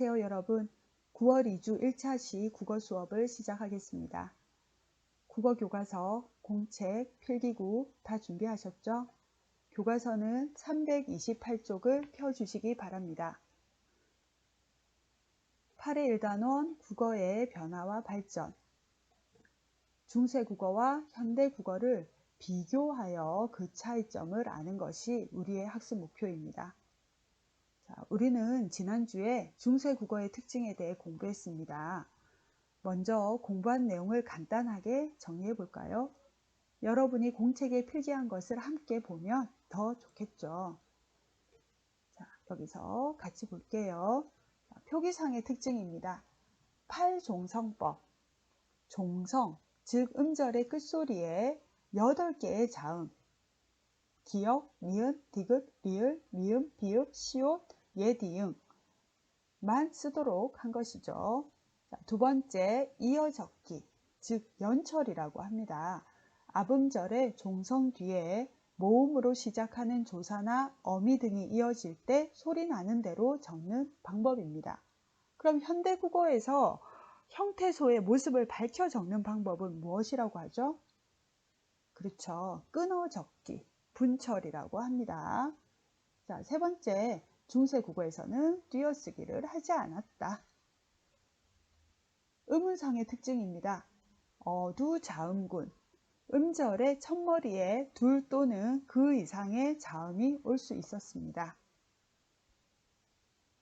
안녕하세요 여러분 9월 2주 1차 시 국어 수업을 시작하겠습니다. 국어 교과서, 공책, 필기구 다 준비하셨죠? 교과서는 328쪽을 펴주시기 바랍니다. 8의 1단원 국어의 변화와 발전 중세 국어와 현대 국어를 비교하여 그 차이점을 아는 것이 우리의 학습 목표입니다. 자, 우리는 지난주에 중세 국어의 특징에 대해 공부했습니다. 먼저 공부한 내용을 간단하게 정리해 볼까요? 여러분이 공책에 필기한 것을 함께 보면 더 좋겠죠. 자, 여기서 같이 볼게요. 자, 표기상의 특징입니다. 팔종성법. 종성, 즉 음절의 끝소리에 8개의 자음, 기역, 미은, 디귿, 리을, 미음, 비읍, 시옷, 예디응만 쓰도록 한 것이죠. 두 번째, 이어적기, 즉 연철이라고 합니다. 압음절의 종성 뒤에 모음으로 시작하는 조사나 어미 등이 이어질 때 소리 나는 대로 적는 방법입니다. 그럼 현대 국어에서 형태소의 모습을 밝혀 적는 방법은 무엇이라고 하죠? 그렇죠. 끊어 적기, 분철이라고 합니다. 자, 세 번째, 중세 국어에서는 띄어쓰기를 하지 않았다. 음운상의 특징입니다. 어두 자음군, 음절의 첫머리에 둘 또는 그 이상의 자음이 올 수 있었습니다.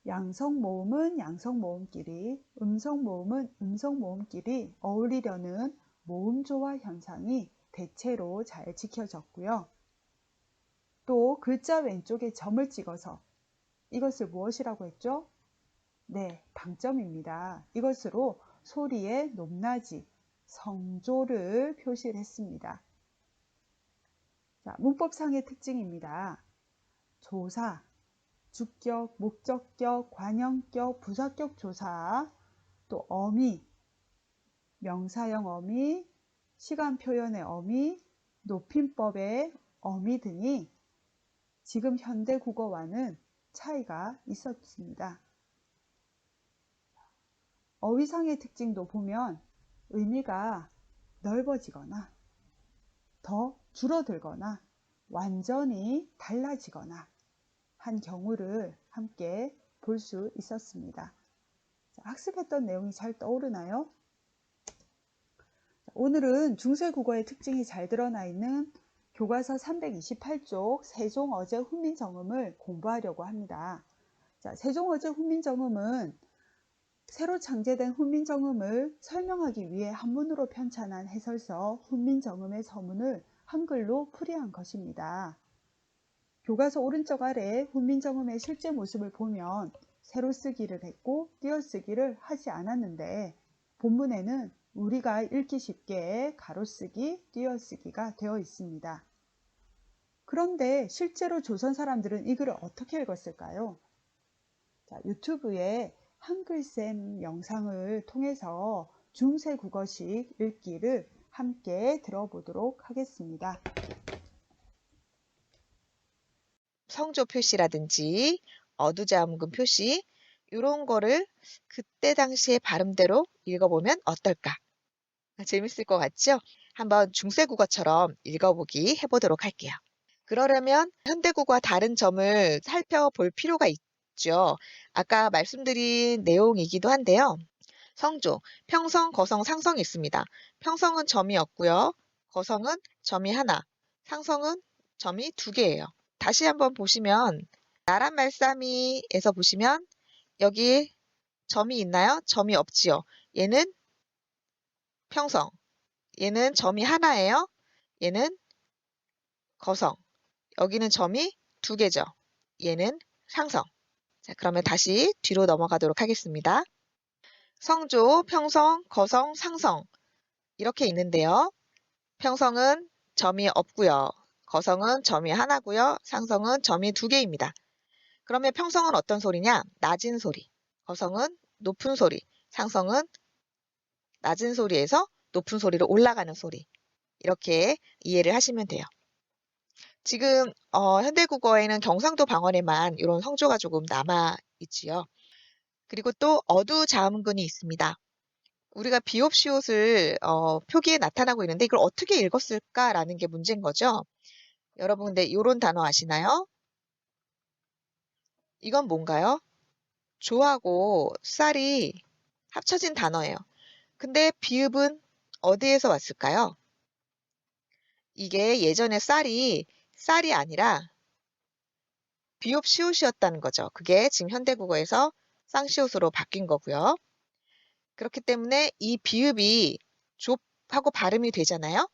양성 모음은 양성 모음끼리, 음성 모음은 음성 모음끼리 어울리려는 모음 조화 현상이 대체로 잘 지켜졌고요. 또 글자 왼쪽에 점을 찍어서 이것을 무엇이라고 했죠? 네, 방점입니다. 이것으로 소리의 높낮이, 성조를 표시를 했습니다. 자, 문법상의 특징입니다. 조사, 주격, 목적격, 관형격, 부사격 조사, 또 어미, 명사형 어미, 시간 표현의 어미, 높임법의 어미 등이 지금 현대 국어와는 차이가 있었습니다. 어휘상의 특징도 보면 의미가 넓어지거나 더 줄어들거나 완전히 달라지거나 한 경우를 함께 볼 수 있었습니다. 학습했던 내용이 잘 떠오르나요? 오늘은 중세 국어의 특징이 잘 드러나 있는 교과서 328쪽 세종어제 훈민정음을 공부하려고 합니다. 자, 세종어제 훈민정음은 새로 창제된 훈민정음을 설명하기 위해 한문으로 편찬한 해설서 훈민정음의 서문을 한글로 풀이한 것입니다. 교과서 오른쪽 아래 훈민정음의 실제 모습을 보면 새로 쓰기를 했고 띄어쓰기를 하지 않았는데 본문에는 우리가 읽기 쉽게 가로쓰기, 띄어쓰기가 되어 있습니다. 그런데 실제로 조선 사람들은 이 글을 어떻게 읽었을까요? 자, 유튜브에 한글쌤 영상을 통해서 중세 국어식 읽기를 함께 들어보도록 하겠습니다. 성조 표시라든지 어두자음근 표시 이런 거를 그때 당시의 발음대로 읽어보면 어떨까? 아, 재밌을 것 같죠? 한번 중세 국어처럼 읽어보기 해보도록 할게요. 그러려면 현대국어와 다른 점을 살펴볼 필요가 있죠. 아까 말씀드린 내용이기도 한데요. 성조, 평성, 거성, 상성이 있습니다. 평성은 점이 없고요. 거성은 점이 하나, 상성은 점이 두 개예요. 다시 한번 보시면 나란 말싸미에서 보시면 여기 점이 있나요? 점이 없지요. 얘는 평성. 얘는 점이 하나예요. 얘는 거성. 여기는 점이 두 개죠. 얘는 상성. 자, 그러면 다시 뒤로 넘어가도록 하겠습니다. 성조, 평성, 거성, 상성. 이렇게 있는데요. 평성은 점이 없고요. 거성은 점이 하나고요. 상성은 점이 두 개입니다. 그러면 평성은 어떤 소리냐? 낮은 소리. 거성은 높은 소리. 상성은 낮은 소리에서 높은 소리로 올라가는 소리. 이렇게 이해를 하시면 돼요. 지금 어, 현대국어에는 경상도 방언에만 이런 성조가 조금 남아 있지요. 그리고 또 어두 자음근이 있습니다. 우리가 비옵시옷을 어, 표기에 나타나고 있는데 이걸 어떻게 읽었을까라는 게 문제인 거죠. 여러분 근데 이런 단어 아시나요? 이건 뭔가요? 조하고 쌀이 합쳐진 단어예요. 근데 비읍은 어디에서 왔을까요? 이게 예전에 쌀이 쌀이 아니라 비옵시옷이었다는 거죠. 그게 지금 현대국어에서 쌍시옷으로 바뀐 거고요. 그렇기 때문에 이 비읍이 좁하고 발음이 되잖아요.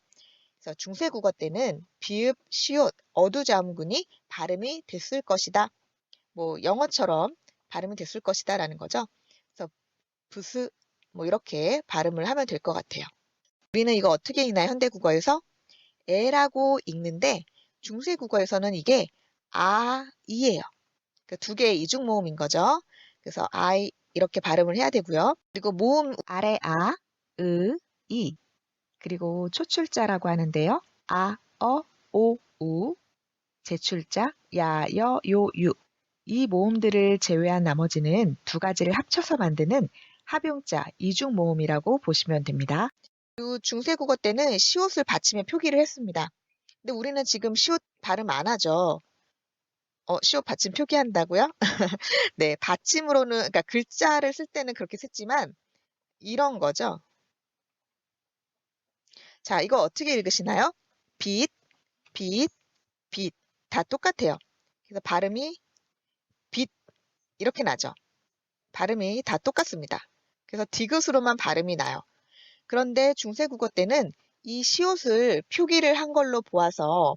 그래서 중세국어 때는 비읍, 시옷, 어두자음군이 발음이 됐을 것이다. 뭐 영어처럼 발음이 됐을 것이다 라는 거죠. 그래서 부스 뭐 이렇게 발음을 하면 될 것 같아요. 우리는 이거 어떻게 읽나요? 현대국어에서 에라고 읽는데 중세 국어에서는 이게 아, 이예요. 그두 개의 이중 모음인 거죠. 그래서 I 이렇게 발음을 해야 되고요. 그리고 모음 아래 아, 으, 이. 그리고 초출자라고 하는데요. 아, 어, 오, 우. 제출자 야, 여, 요, 유. 이 모음들을 제외한 나머지는 두 가지를 합쳐서 만드는 합용자 이중 모음이라고 보시면 됩니다. 그리고 중세 국어 때는 시옷을 받침에 표기를 했습니다. 근데 우리는 지금 시옷 발음 안 하죠. 어, 시옷 받침 표기한다고요? 네, 받침으로는, 그러니까 글자를 쓸 때는 그렇게 썼지만, 이런 거죠. 자, 이거 어떻게 읽으시나요? 빛, 빛, 빛. 다 똑같아요. 그래서 발음이 빛, 이렇게 나죠. 발음이 다 똑같습니다. 그래서 디귿으로만 발음이 나요. 그런데 중세국어 때는 이 시옷을 표기를 한 걸로 보아서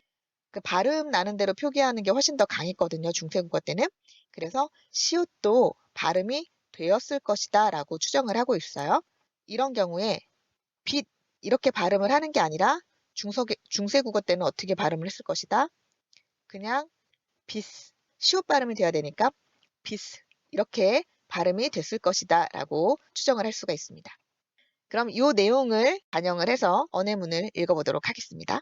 그 발음 나는 대로 표기하는 게 훨씬 더 강했거든요. 중세국어 때는. 그래서 시옷도 발음이 되었을 것이다 라고 추정을 하고 있어요. 이런 경우에 빛 이렇게 발음을 하는 게 아니라 중석, 중세국어 때는 어떻게 발음을 했을 것이다. 그냥 비스 시옷 발음이 돼야 되니까 비스 이렇게 발음이 됐을 것이다 라고 추정을 할 수가 있습니다. 그럼 이 내용을 반영을 해서 언해문을 읽어보도록 하겠습니다.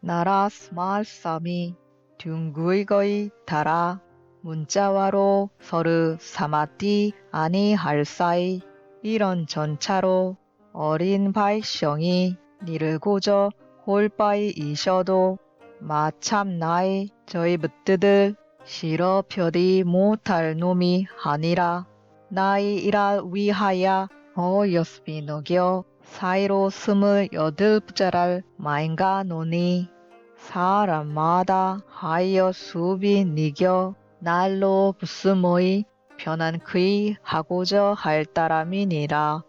나라 스마일 쌈이 둥구이거이 달아 문자와로 서르 사마띠 아니 할 사이 이런 전차로 어린 바이숑이 니를 고저 홀바이 이셔도 마참 나이 저희 붓드들 싫어 펴디 못할 놈이 아니라 나이 일할 위하여 어여스비 녹여 사이로 스물 여덟 부자랄 마인가 노니 사람마다 하여 수비 니겨 날로 부스모이 편한 그이 하고자 할 따람이니라.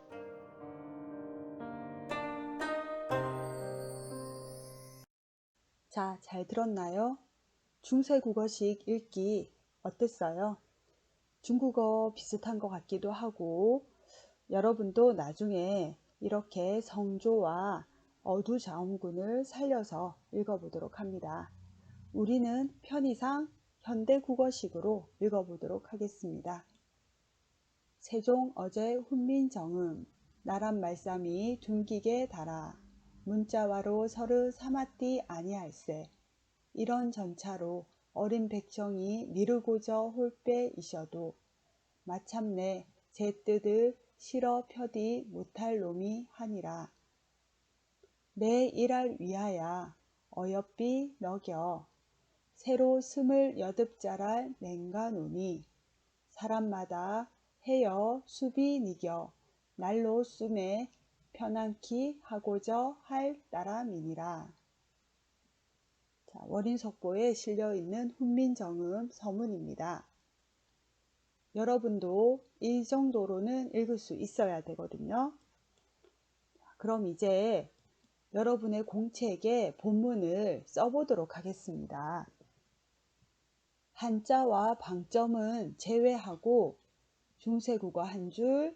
자, 잘 들었나요? 중세 국어식 읽기 어땠어요? 중국어 비슷한 것 같기도 하고, 여러분도 나중에 이렇게 성조와 어두자음군을 살려서 읽어보도록 합니다. 우리는 편의상 현대 국어식으로 읽어보도록 하겠습니다. 세종 어제 훈민정음 나란 말씀이 둥기게 달아 문자와로 서르 사마띠 아니할세 이런 전차로 어린 백정이 미르고저 홀빼 이셔도 마참내 제 뜻을 실어 펴디 못할 놈이 하니라. 내 일할 위하야 어여삐 너겨 새로 스물 여덟 자랄 맹가노니 사람마다 해여 수비 니겨 날로 숨에 편안키 하고저 할 따람이니라. 자, 월인석보에 실려 있는 훈민정음 서문입니다. 여러분도 이 정도로는 읽을 수 있어야 되거든요. 그럼 이제 여러분의 공책에 본문을 써보도록 하겠습니다. 한자와 방점은 제외하고 중세국어 한 줄,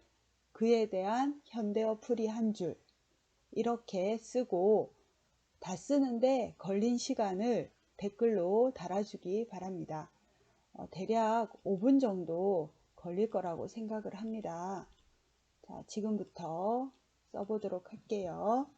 그에 대한 현대어 풀이 한 줄, 이렇게 쓰고 다 쓰는데 걸린 시간을 댓글로 달아주기 바랍니다. 어, 대략 5분 정도 걸릴 거라고 생각을 합니다. 자, 지금부터 써보도록 할게요.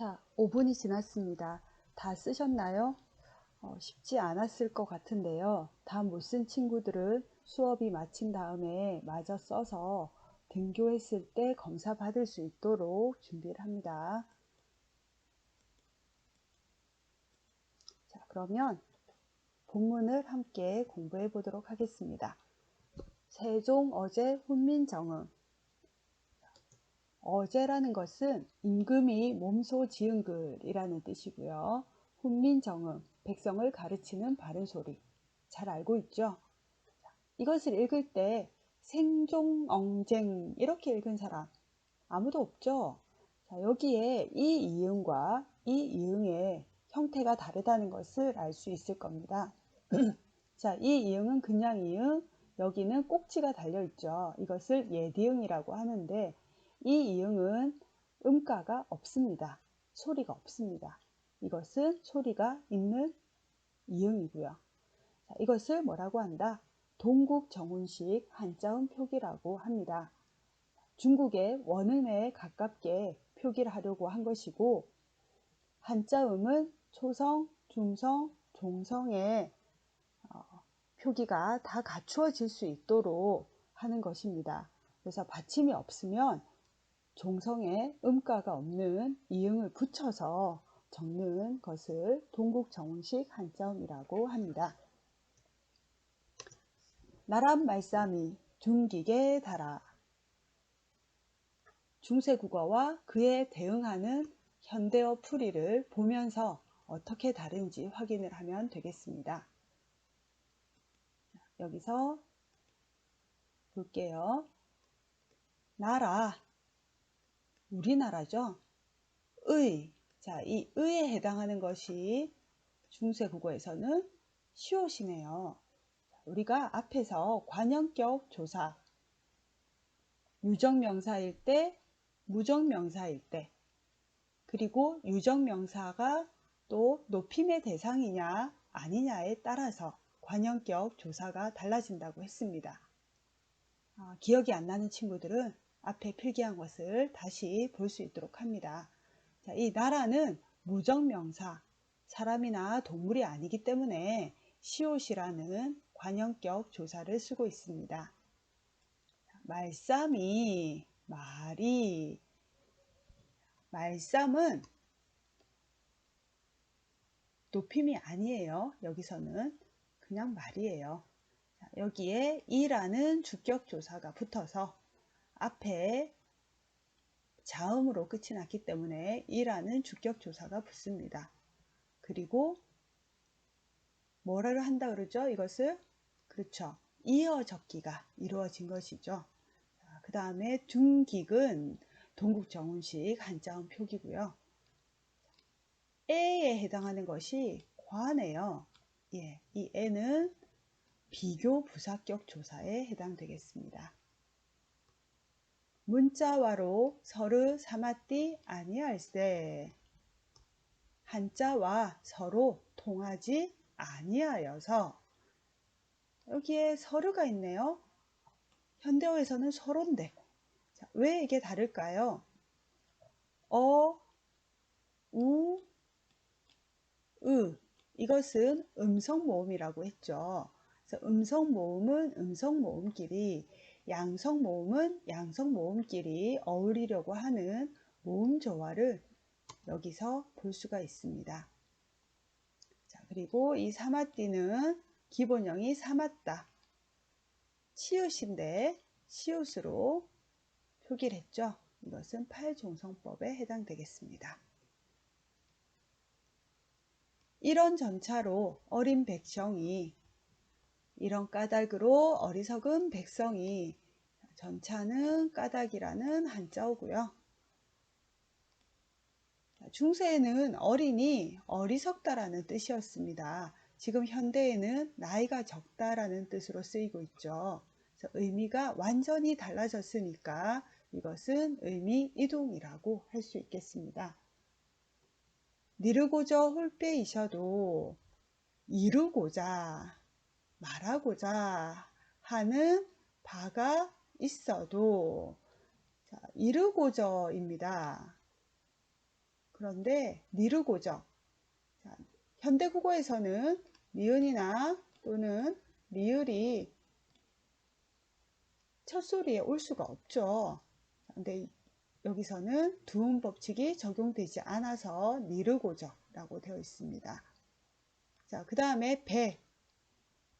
자, 5분이 지났습니다. 다 쓰셨나요? 어, 쉽지 않았을 것 같은데요. 다 못 쓴 친구들은 수업이 마친 다음에 마저 써서 등교했을 때 검사 받을 수 있도록 준비를 합니다. 자, 그러면 본문을 함께 공부해 보도록 하겠습니다. 세종 어제 훈민정음 어제라는 것은 임금이 몸소 지은 글이라는 뜻이고요. 훈민정음, 백성을 가르치는 바른 소리. 잘 알고 있죠? 이것을 읽을 때 생종엉쟁 이렇게 읽은 사람 아무도 없죠? 자, 여기에 이 이응과 이 이응의 형태가 다르다는 것을 알 수 있을 겁니다. 자, 이 이응은 그냥 이응, 여기는 꼭지가 달려 있죠. 이것을 예디응이라고 하는데 이 이응은 음가가 없습니다. 소리가 없습니다. 이것은 소리가 있는 이응이고요. 자, 이것을 뭐라고 한다? 동국 정운식 한자음 표기라고 합니다. 중국의 원음에 가깝게 표기를 하려고 한 것이고 한자음은 초성, 중성, 종성의 어, 표기가 다 갖추어질 수 있도록 하는 것입니다. 그래서 받침이 없으면 종성에 음가가 없는 이응을 붙여서 적는 것을 동국정운식 한자음이라고 합니다. 나란 말싸미 둥기게 달아 중세 국어와 그에 대응하는 현대어 풀이를 보면서 어떻게 다른지 확인을 하면 되겠습니다. 여기서 볼게요. 나라, 우리나라죠. 의, 자, 이 의에 해당하는 것이 중세 국어에서는 시옷이네요. 우리가 앞에서 관형격 조사, 유정명사일 때, 무정명사일 때, 그리고 유정명사가 또 높임의 대상이냐 아니냐에 따라서 관형격 조사가 달라진다고 했습니다. 아, 기억이 안 나는 친구들은 앞에 필기한 것을 다시 볼 수 있도록 합니다. 자, 이 나라는 무정명사, 사람이나 동물이 아니기 때문에 시옷이라는 관형격 조사를 쓰고 있습니다. 말쌈이, 말이, 말쌈은 높임이 아니에요. 여기서는 그냥 말이에요. 여기에 이라는 주격 조사가 붙어서 앞에 자음으로 끝이 났기 때문에 이라는 주격 조사가 붙습니다. 그리고 뭐를 한다 그러죠? 이것을 그렇죠. 이어 적기가 이루어진 것이죠. 그 다음에 둥기은 동국정운식 한자음 표기고요. 에에 해당하는 것이 과네요. 예, 이 에는 비교 부사격 조사에 해당되겠습니다. 문자와로 서르 사마띠 아니할세 한자와 서로 통하지 아니하여서 여기에 서르가 있네요. 현대어에서는 서로인데 자, 왜 이게 다를까요? 어, 우, 으 이것은 음성 모음이라고 했죠. 음성 모음은 음성 모음끼리 양성 모음은 양성 모음끼리 어울리려고 하는 모음 조화를 여기서 볼 수가 있습니다. 자, 그리고 이 사마띠는 기본형이 사맞다. 치읓인데 시옷으로 표기를 했죠. 이것은 팔종성법에 해당되겠습니다. 이런 전차로 어린 백성이 이런 까닭으로 어리석은 백성이 전차는 까닭이라는 한자어고요. 중세에는 어린이 어리석다라는 뜻이었습니다. 지금 현대에는 나이가 적다라는 뜻으로 쓰이고 있죠. 의미가 완전히 달라졌으니까 이것은 의미 이동이라고 할 수 있겠습니다. 니르고저 홀빼이셔도 이루고자 말하고자 하는 바가 있어도 자, 이르고저입니다. 그런데 니르고죠. 자, 현대국어에서는 니은이나 또는 리을이 첫 소리에 올 수가 없죠. 근데 여기서는 두음 법칙이 적용되지 않아서 니르고죠 라고 되어 있습니다. 자, 그 다음에 배,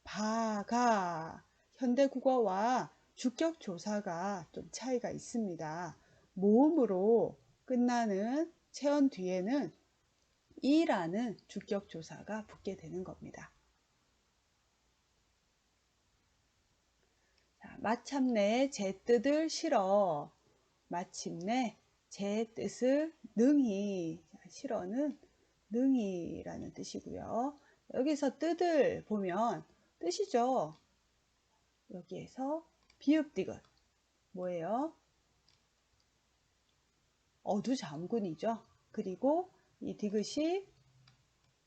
바가 현대 국어와 주격 조사가 좀 차이가 있습니다. 모음으로 끝나는 체언 뒤에는 이라는 주격 조사가 붙게 되는 겁니다. 자, 마침내 제 뜻을 실어 마침내 제 뜻을 능히 자, 실어는 능히라는 뜻이고요. 여기서 뜻을 보면 뜻이죠. 여기에서 비읍디귿 뭐예요? 어두잠군이죠. 그리고 이 디귿이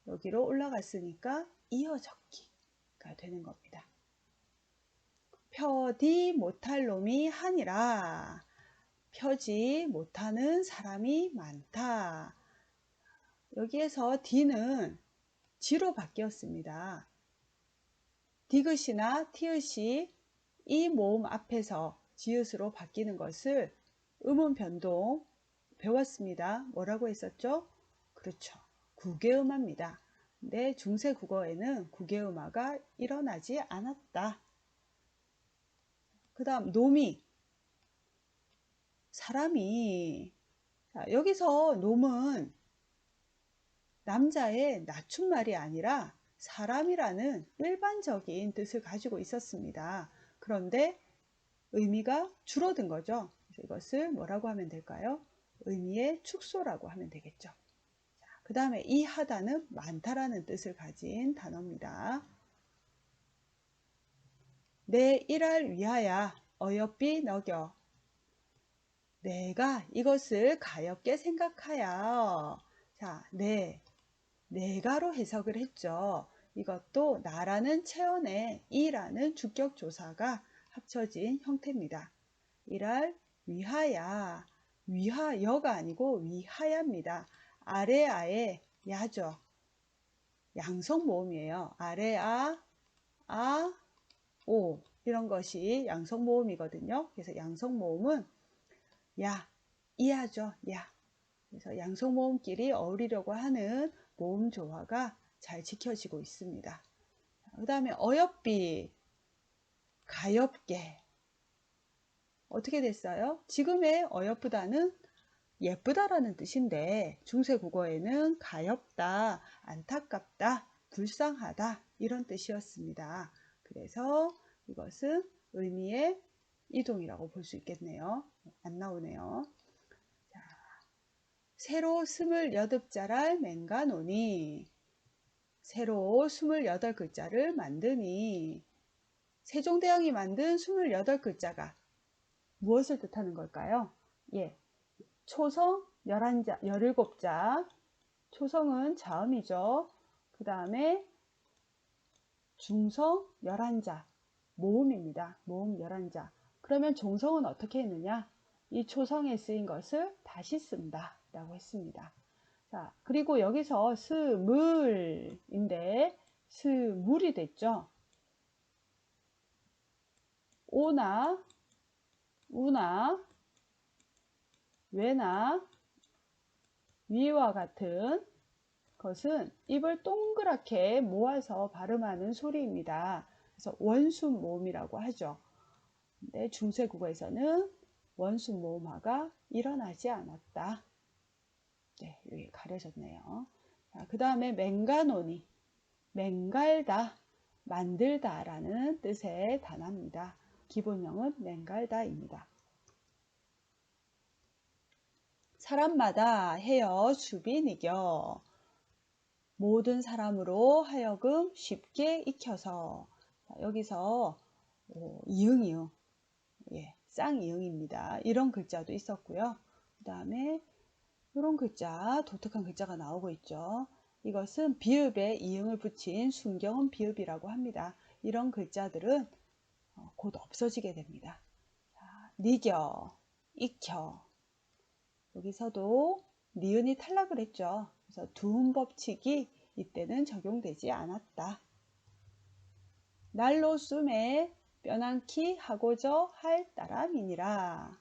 여기로 올라갔으니까 이어적기가 되는 겁니다. 펴디 못할 놈이 하니라. 펴지 못하는 사람이 많다. 여기에서 D는 지로 바뀌었습니다. 디귿이나 티읕이 이 모음 앞에서 지읒으로 바뀌는 것을 음운 변동 배웠습니다. 뭐라고 했었죠? 그렇죠. 구개음화입니다. 근데 중세 국어에는 구개음화가 일어나지 않았다. 그 다음 놈이 사람이 자, 여기서 놈은 남자의 낮춤말이 아니라 사람이라는 일반적인 뜻을 가지고 있었습니다. 그런데 의미가 줄어든 거죠. 이것을 뭐라고 하면 될까요? 의미의 축소라고 하면 되겠죠. 그 다음에 이 하다는 많다라는 뜻을 가진 단어입니다. 내 일할 위하여 어여삐 너겨 내가 이것을 가엽게 생각하여 자, 내 내가로 해석을 했죠. 이것도 나라는 체언에 이라는 주격 조사가 합쳐진 형태입니다. 일할 위하야 위하여가 아니고 위하야입니다. 아래아의 야죠. 양성 모음이에요. 아래아, 아, 오 이런 것이 양성 모음이거든요. 그래서 양성 모음은 야, 이하죠. 야. 그래서 양성 모음끼리 어울리려고 하는 모음 조화가 잘 지켜지고 있습니다. 그 다음에 어여삐, 가엽게. 어떻게 됐어요? 지금의 어여쁘다는 예쁘다라는 뜻인데 중세 국어에는 가엽다, 안타깝다, 불쌍하다 이런 뜻이었습니다. 그래서 이것은 의미의 이동이라고 볼 수 있겠네요. 안 나오네요. 자, 새로 스물여덟 자랄 맹가노니 새로 스물여덟 글자를 만드니 세종대왕이 만든 스물여덟 글자가 무엇을 뜻하는 걸까요? 예, 초성 11자, 17자. 초성은 자음이죠. 그 다음에 중성 11자. 모음입니다. 모음 11자. 그러면 종성은 어떻게 했느냐? 이 초성에 쓰인 것을 다시 쓴다. 라고 했습니다. 자, 그리고 여기서 스물인데 스물이 됐죠. 오나 우나 외나 위와 같은 것은 입을 동그랗게 모아서 발음하는 소리입니다. 그래서 원순 모음이라고 하죠. 근데 중세 국어에서는 원순 모음화가 일어나지 않았다. 네, 여기 가려졌네요. 그 다음에 맹가노니, 맹갈다, 만들다 라는 뜻의 단어입니다. 기본형은 맹갈다입니다. 사람마다 헤어 수빈 이겨 모든 사람으로 하여금 쉽게 익혀서 자, 여기서 오, 이응 이응 예, 쌍이응입니다. 이런 글자도 있었고요. 그 다음에 이런 글자 독특한 글자가 나오고 있죠. 이것은 비읍에 이응을 붙인 순경은 비읍이라고 합니다. 이런 글자들은 어, 곧 없어지게 됩니다. 자, 니겨, 익혀 여기서도 니은이 탈락을 했죠. 그래서 두음 법칙이 이때는 적용되지 않았다. 날로 숨에 뼈난키 하고저 할 따람이니라.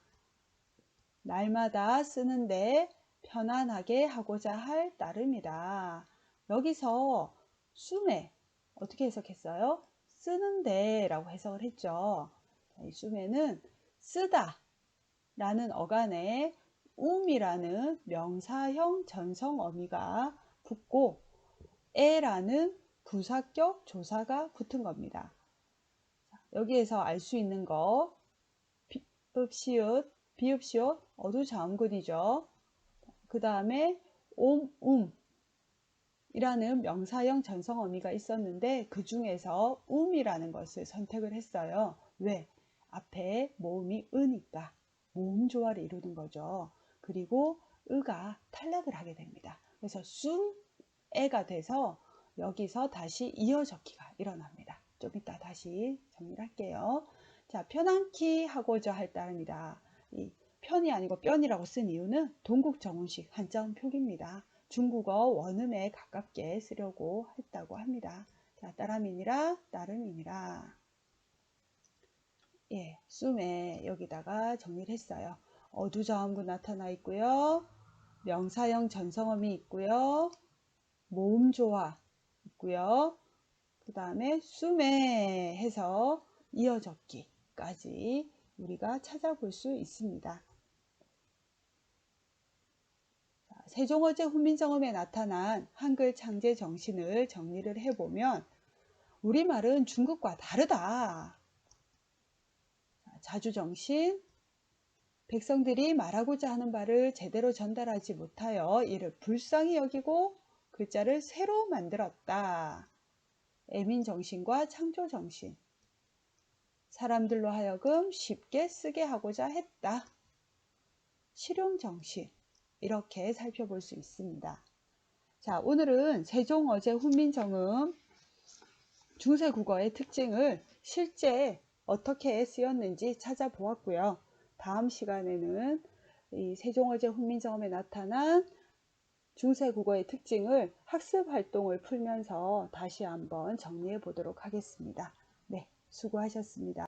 날마다 쓰는데 편안하게 하고자 할 따름이다. 여기서 숨에 어떻게 해석했어요? 쓰는데 라고 해석을 했죠. 이 숨에는 쓰다 라는 어간에 um이라는 명사형 전성 어미가 붙고 에라는 부사격 조사가 붙은 겁니다. 여기에서 알 수 있는 거 비읍 시읒 비읍 시읒 어두자음근이죠. 그 다음에 옴, 움 이라는 명사형 전성 어미가 있었는데 그 중에서 um이라는 것을 선택을 했어요. 왜? 앞에 모음이 으니까 모음 조화를 이루는 거죠. 그리고 으가 탈락을 하게 됩니다. 그래서 숨, 에가 돼서 여기서 다시 이어 적기가 일어납니다. 좀 이따 다시 정리를 할게요. 자, 편안키 하고자 할 따름이다. 이 편이 아니고 변이라고 쓴 이유는 동국 정운식 한자음 표기입니다. 중국어 원음에 가깝게 쓰려고 했다고 합니다. 자, 따람이니라, 따름이니라. 예, 숨에 여기다가 정리를 했어요. 어두자음구 나타나 있고요. 명사형 전성어미 있고요. 모음조화 있고요. 그 다음에 숨에 해서 이어적기까지 우리가 찾아볼 수 있습니다. 세종어제 훈민정음에 나타난 한글 창제 정신을 정리를 해보면 우리말은 중국과 다르다. 자주정신, 백성들이 말하고자 하는 바를 제대로 전달하지 못하여 이를 불쌍히 여기고 글자를 새로 만들었다. 애민정신과 창조정신. 사람들로 하여금 쉽게 쓰게 하고자 했다. 실용정신. 이렇게 살펴볼 수 있습니다. 자, 오늘은 세종 어제 훈민정음 중세 국어의 특징을 실제 어떻게 쓰였는지 찾아보았고요. 다음 시간에는 이 세종어제 훈민정음에 나타난 중세 국어의 특징을 학습 활동을 풀면서 다시 한번 정리해 보도록 하겠습니다. 네, 수고하셨습니다.